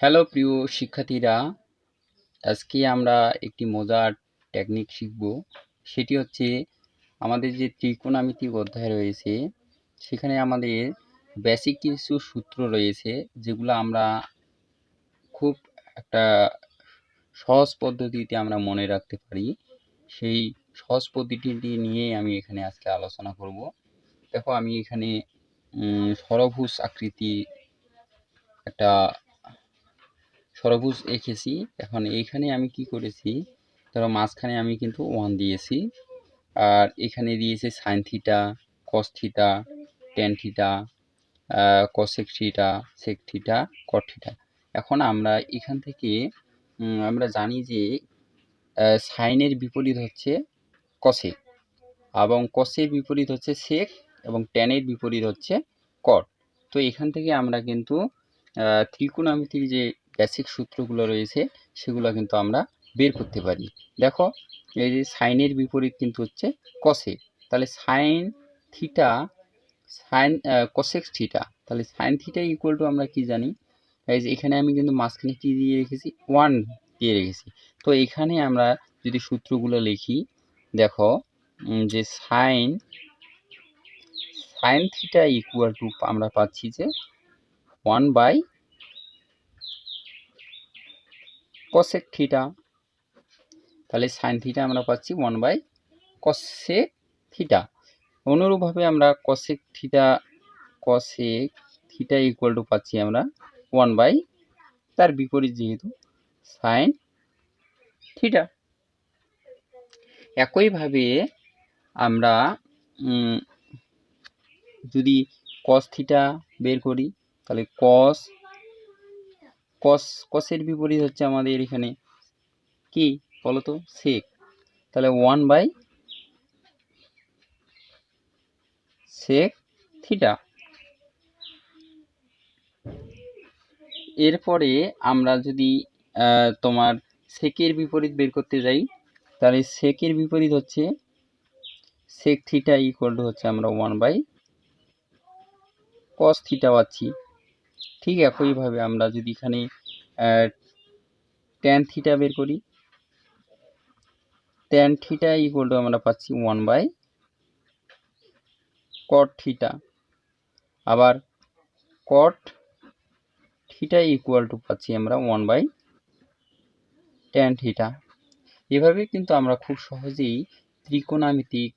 Hello প্রিয় শিক্ষার্থীরা, আজকে আমরা একটি মজার টেকনিক শিখব। সেটি হচ্ছে আমাদের যে ত্রিকোণামিতিক অধ্যায় রয়েছে, সেখানে আমাদের বেসিক কিছু সূত্র রয়েছে, যেগুলো আমরা খুব একটা সহজ পদ্ধতিতে আমরা মনে রাখতে পারি। সেই সহজ পদ্ধতিটি নিয়ে আমি এখানে আজকে আলোচনা করব। দেখো, আমি এখানে ষড়ভুজ আকৃতি একটা ষড়ভুজ এঁকেছি। এখন এইখানে আমি কি করেছি, ধরো মাঝখানে আমি কিন্তু ওয়ান দিয়েছি। আর এখানে দিয়েছি sine theta cos theta tan theta cosec theta sec theta cot theta এখন আমরা এখান থেকে আমরা জানি যে সাইনের বিপরীত হচ্ছে কসেক এবং কসের বিপরীত হচ্ছে সেক এবং টেনের বিপরীত হচ্ছে কট তো এখান থেকে আমরা কিন্তু ত্রিকোণামিতির যে বেসিক সূত্রগুলো রয়েছে, সেগুলো কিন্তু আমরা বের করতে পারি। দেখো, এই যে সাইনের বিপরীত কিন্তু হচ্ছে কসেক তাহলে sine theta sine cosec theta তাহলে সাইন থিটা ইকুয়াল টু আমরা কি জানি? এই যে এখানে আমি কিন্তু মাঝখানে কী দিয়ে রেখেছি? ওয়ান দিয়ে রেখেছি। তো এখানে আমরা যদি সূত্রগুলো লিখি, দেখো যে sine sine theta equal to আমরা পাচ্ছি যে ওয়ান বাই কসেক থিটা তাহলে সাইন থিটা আমরা পাচ্ছি ওয়ান বাই কসেক থিটা অনুরূপভাবে আমরা cosec theta cosec theta equal to পাচ্ছি আমরা ওয়ান বাই তার বিপরীত যেহেতু সাইন থিটা একইভাবে আমরা যদি কস থিটা বের করি, তাহলে কস কস কসের বিপরীত হচ্ছে আমাদের এখানে কি বলতো? সেক তাহলে ওয়ান বাই সেক থিটা এরপরে আমরা যদি তোমার সেকের বিপরীত বের করতে যাই, তাহলে সেকের বিপরীত হচ্ছে সেক থিটা ইকুয়াল হচ্ছে আমরা ওয়ান বাই কস থিটা পাচ্ছি। ঠিক একইভাবে আমরা যদি এখানে ট্যান থিটা বের করি ট্যান থিটা ইকুয়াল টু আমরা পাচ্ছি ওয়ান বাই কট থিটা আবার কট থিটা ইকুয়াল টু পাচ্ছি আমরা ওয়ান বাই ট্যান থিটা এভাবে কিন্তু আমরা খুব সহজেই ত্রিকোণামিতিক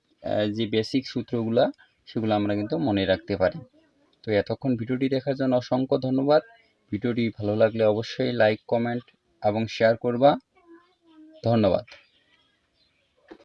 যে বেসিক সূত্রগুলা, সেগুলো আমরা কিন্তু মনে রাখতে পারি। তো এতক্ষণ ভিডিওটি দেখার জন্য অসংখ্য ধন্যবাদ। ভিডিওটি ভালো লাগলে অবশ্যই লাইক কমেন্ট এবং শেয়ার করবা। ধন্যবাদ।